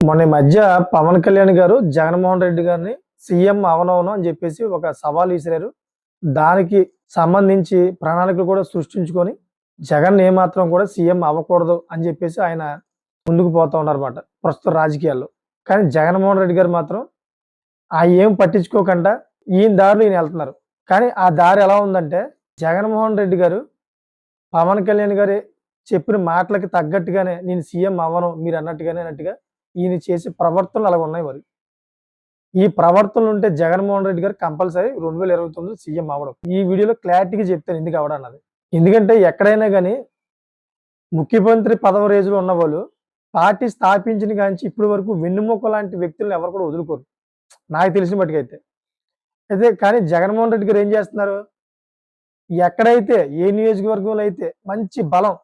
మొన్న ఈ మధ్య పవన్ కళ్యాణ్ గారు జగన్మోహన్ రెడ్డి గారిని సీఎం అవనవను అని చెప్పేసి ఒక సవాల్ విసిరారు. దానికి సంబంధించి ప్రణాళికలు కూడా సృష్టించుకొని జగన్ ఏమాత్రం కూడా సీఎం అవ్వకూడదు అని చెప్పేసి ఆయన ముందుకు పోతూ ఉన్నారన్నమాట ప్రస్తుత రాజకీయాల్లో. కానీ జగన్మోహన్ రెడ్డి గారు మాత్రం ఆ ఏం పట్టించుకోకుండా ఈయన దారిలో ఈయన వెళ్తున్నారు. కానీ ఆ దారి ఎలా ఉందంటే జగన్మోహన్ రెడ్డి గారు పవన్ కళ్యాణ్ గారి చెప్పిన మాటలకి తగ్గట్టుగానే నేను సీఎం అవ్వను మీరు అన్నట్టుగానే అన్నట్టుగా ఈయన చేసే ప్రవర్తనలు అలాగ ఉన్నాయి మరి. ఈ ప్రవర్తనలు ఉంటే జగన్మోహన్ రెడ్డి గారు కంపల్సరీ రెండు వేల ఇరవై తొమ్మిది సీఎం అవ్వడం. ఈ వీడియోలో క్లారిటీగా చెప్తాను ఎందుకు అవడం అన్నది. ఎందుకంటే ఎక్కడైనా కానీ ముఖ్యమంత్రి పదవ రేజులో ఉన్నవాళ్ళు పార్టీ స్థాపించిన కాంచి ఇప్పటి వరకు వెన్నుమొక్క లాంటి వ్యక్తులను ఎవరు కూడా వదులుకోరు. నాకు తెలిసిన మట్టుకైతే అయితే. కానీ జగన్మోహన్ రెడ్డి గారు ఏం చేస్తున్నారు? ఎక్కడైతే ఏ నియోజకవర్గంలో అయితే మంచి బలం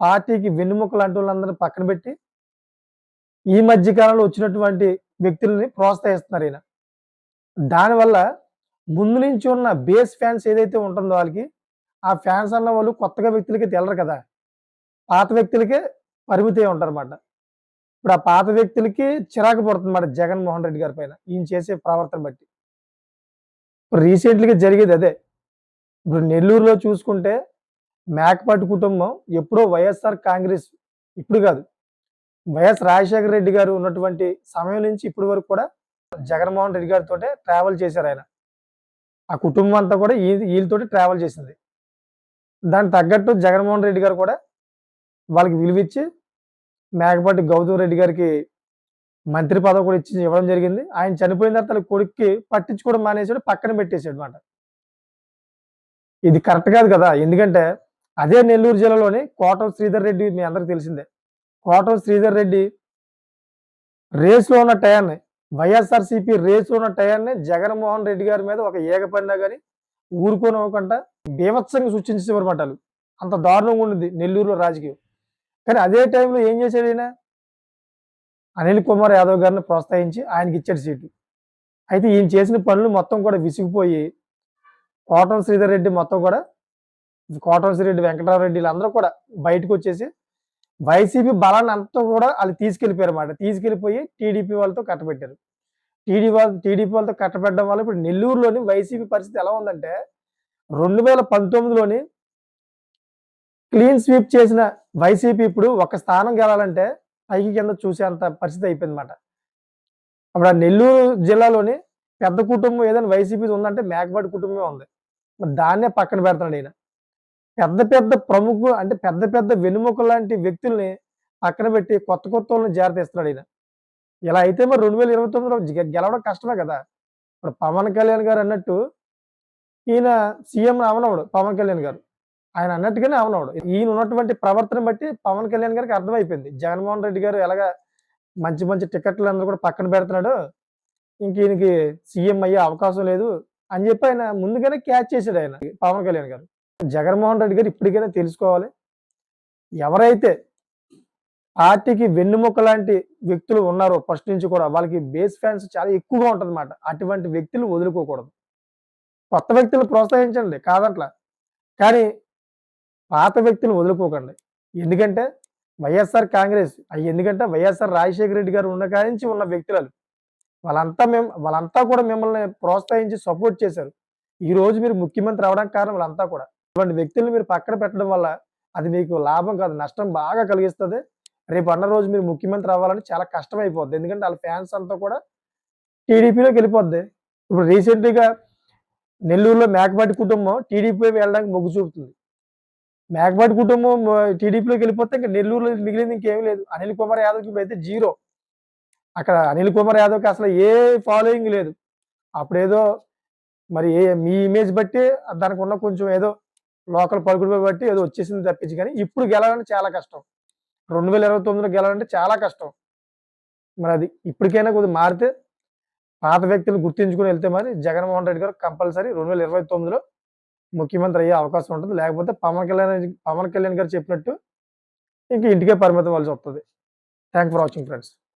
పార్టీకి వెన్నుముక్క లాంటి వాళ్ళందరినీ పక్కన పెట్టి ఈ మధ్య కాలంలో వచ్చినటువంటి వ్యక్తుల్ని ప్రోత్సహిస్తున్నారు ఈయన. దానివల్ల ముందు నుంచి ఉన్న బేస్ ఫ్యాన్స్ ఏదైతే ఉంటుందో వాళ్ళకి ఆ ఫ్యాన్స్ అన్న వాళ్ళు కొత్తగా వ్యక్తులకి తెలరు కదా. పాత వ్యక్తులకే పరిమితి అయి ఇప్పుడు ఆ పాత వ్యక్తులకి చిరాకు పడుతుంది అన్నమాట జగన్మోహన్ రెడ్డి గారి పైన ఈయన చేసే ప్రవర్తన బట్టి. ఇప్పుడు రీసెంట్గా జరిగేది అదే. ఇప్పుడు నెల్లూరులో చూసుకుంటే మేకపాటి కుటుంబం ఎప్పుడో వైఎస్ఆర్ కాంగ్రెస్ ఇప్పుడు కాదు. వైఎస్ రాజశేఖర రెడ్డి గారు ఉన్నటువంటి సమయం నుంచి ఇప్పటి వరకు కూడా జగన్మోహన్ రెడ్డి గారితో ట్రావెల్ చేశారు ఆయన. ఆ కుటుంబం అంతా కూడా ఈ వీళ్ళతోటి ట్రావెల్ చేసింది. దానికి తగ్గట్టు జగన్మోహన్ రెడ్డి గారు కూడా వాళ్ళకి విలువిచ్చి మేకపాటి గౌతమ్ రెడ్డి గారికి మంత్రి పదవి కూడా ఇచ్చి ఇవ్వడం జరిగింది. ఆయన చనిపోయిన తర్వాత తన కొడుక్కి పట్టించుకోవడం మానేసాడు పక్కన పెట్టేశాడు అనమాట ఇది కరెక్ట్ కాదు కదా? ఎందుకంటే అదే నెల్లూరు జిల్లాలోని కోటం శ్రీధర్ రెడ్డి మీ అందరికి తెలిసిందే. కోటం శ్రీధర్ రెడ్డి రేసులో ఉన్న టయాన్ని వైఎస్ఆర్సీపీ రేస్లో ఉన్న టయాన్ని జగన్మోహన్ రెడ్డి గారి మీద ఒక ఏగపడినా కానీ ఊరుకొని అవ్వకుండా బీభత్సంగా సృష్టించేవారు మాట అంత దారుణంగా ఉండింది నెల్లూరులో రాజకీయం. కానీ అదే టైంలో ఏం చేశాడు ఈయన? అనిల్ కుమార్ యాదవ్ గారిని ప్రోత్సహించి ఆయనకి ఇచ్చాడు సీటు. అయితే ఈయన చేసిన పనులు మొత్తం కూడా విసిగిపోయి కోటం శ్రీధర్ రెడ్డి మొత్తం కూడా కోటం శ్రీరెడ్డి వెంకటరామరెడ్డి వీళ్ళందరూ కూడా బయటకు వచ్చేసి వైసీపీ బలాన్ని అంతా కూడా వాళ్ళు తీసుకెళ్ళిపోయారు అన్నమాట. తీసుకెళ్ళిపోయి టీడీపీ వాళ్ళతో కట్టబెట్టారు. టీడీ వాళ్ళ టీడీపీ వాళ్ళతో కట్టబెట్టడం వల్ల ఇప్పుడు నెల్లూరులోని వైసీపీ పరిస్థితి ఎలా ఉందంటే రెండు వేల పంతొమ్మిదిలోని క్లీన్ స్వీప్ చేసిన వైసీపీ ఇప్పుడు ఒక స్థానం గెలాలంటే పైకి కింద చూసేంత పరిస్థితి అయిపోయిందన్నమాట అప్పుడు ఆ నెల్లూరు జిల్లాలోని పెద్ద కుటుంబం ఏదైనా వైసీపీ ఉందంటే మేకపాటి కుటుంబమే ఉంది. దాన్నే పక్కన పెడతాడు ఈయన. పెద్ద పెద్ద ప్రముఖులు అంటే పెద్ద పెద్ద వెనుముక లాంటి వ్యక్తుల్ని పక్కన పెట్టి కొత్త కొత్త వాళ్ళని జాగ్రత్త ఈయన. ఇలా అయితే మరి రెండు వేల ఇరవై తొమ్మిదిలో గెలవడం కష్టమే కదా. ఇప్పుడు పవన్ కళ్యాణ్ గారు అన్నట్టు ఈయన సీఎం అవనవుడు పవన్ కళ్యాణ్ గారు. ఆయన అన్నట్టుగానే అవనవుడు. ఈయన ఉన్నటువంటి ప్రవర్తన బట్టి పవన్ కళ్యాణ్ గారికి అర్థమైపోయింది. జగన్మోహన్ రెడ్డి గారు ఎలాగా మంచి మంచి టికెట్లు అందరూ కూడా పక్కన పెడుతున్నాడు ఇంక ఈయనకి సీఎం అయ్యే అవకాశం లేదు అని చెప్పి ఆయన ముందుగానే క్యాచ్ చేశాడు ఆయన పవన్ కళ్యాణ్ గారు. జగన్మోహన్ రెడ్డి గారు ఇప్పటికైనా తెలుసుకోవాలి. ఎవరైతే పార్టీకి వెన్నుముక్క లాంటి వ్యక్తులు ఉన్నారో ఫస్ట్ నుంచి కూడా వాళ్ళకి బేస్ ఫ్యాన్స్ చాలా ఎక్కువగా ఉంటుంది అటువంటి వ్యక్తులు వదులుకోకూడదు. కొత్త వ్యక్తులు ప్రోత్సహించండి కాదంట్లా. కానీ పాత వ్యక్తులు వదులుకోకండి. ఎందుకంటే వైఎస్ఆర్ కాంగ్రెస్ అవి ఎందుకంటే వైఎస్ఆర్ రాజశేఖర రెడ్డి గారు ఉన్న కాడి ఉన్న వ్యక్తులు వాళ్ళంతా మేము వాళ్ళంతా కూడా మిమ్మల్ని ప్రోత్సహించి సపోర్ట్ చేశారు. ఈ రోజు మీరు ముఖ్యమంత్రి అవడానికి కారణం వాళ్ళంతా కూడా. ఇటువంటి వ్యక్తులను మీరు పక్కన పెట్టడం వల్ల అది మీకు లాభం కాదు నష్టం బాగా కలిగిస్తుంది. రేపు అన్న రోజు మీరు ముఖ్యమంత్రి అవ్వాలని చాలా కష్టం అయిపోద్ది ఎందుకంటే వాళ్ళ ఫ్యాన్స్ అంతా కూడా టీడీపీలోకి వెళ్ళిపోద్ది. ఇప్పుడు రీసెంట్గా నెల్లూరులో మేకపాటి కుటుంబం టీడీపీ వెళ్ళడానికి మొగ్గు చూపుతుంది. మేకపాటి కుటుంబం టీడీపీలోకి వెళ్ళిపోతే ఇంకా నెల్లూరులో మిగిలింది ఇంకేం లేదు. అనిల్ కుమార్ యాదవ్కి ఇప్పుడు అయితే జీరో. అక్కడ అనిల్ కుమార్ యాదవ్కి అసలు ఏ ఫాలోయింగ్ లేదు. అప్పుడేదో మరి ఏ మీ ఇమేజ్ బట్టి దానికి ఉన్న కొంచెం ఏదో లోకల్ పలుకుడు బట్టి ఏదో వచ్చేసింది తప్పించి కానీ ఇప్పుడు గెలాలంటే చాలా కష్టం. రెండు వేల ఇరవై తొమ్మిదిలో గెలాలంటే చాలా కష్టం. మరి అది ఇప్పటికైనా కొద్దిగా మారితే పాత వ్యక్తులు గుర్తించుకుని వెళ్తే మరి జగన్మోహన్ రెడ్డి గారు కంపల్సరీ రెండు వేల ఇరవై తొమ్మిదిలో ముఖ్యమంత్రి అయ్యే అవకాశం ఉంటుంది. లేకపోతే పవన్ కళ్యాణ్ పవన్ కళ్యాణ్ గారు చెప్పినట్టు ఇంక ఇంటికే పరిమితం అవ్వాల్సి వస్తుంది. Thank for watching friends